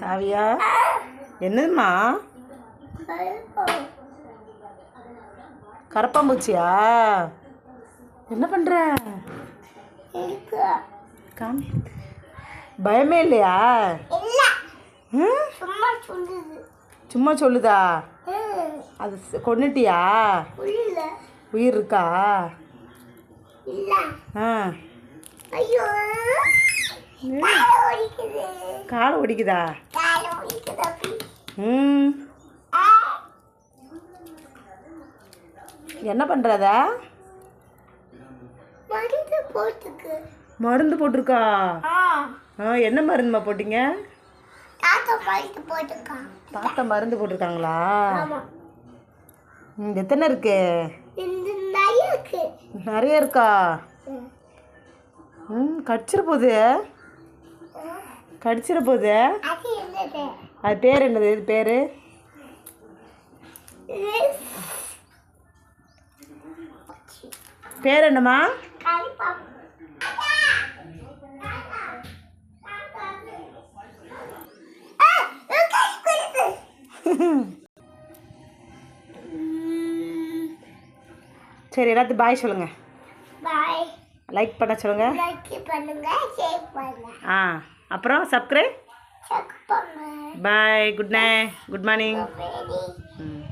காவியா என்னதும்மா? கரப்பாம்பூச்சியா என்ன காமி. பயமே இல்லையா? சும்மா சொல்லுது. அது இல்ல உயிர் இருக்கா? ஆ. கால ஒடிக்குது? ம். என்ன பண்ணுறத மருந்து போட்டிருக்கா? ஆ. என்ன மருந்துமா போட்டீங்க? தாத்தா மருந்து போட்டிருக்காங்களா? எத்தனை இருக்கு? நிறைய இருக்கு. ம். கடிச்சிட போகுது. கடிச்சிட போகுது? அது பேர் என்னது? இது பேர்? பேர் என்னம்மா? சரி எல்லாத்தையும் பாய் சொல்லுங்க. பாய் லைக் பண்ண சொல்லுங்க. லைக் பண்ணுங்க ஷேர் பண்ணுங்க. ஆ. அப்புறம் subscribe bye good night good morning ம்.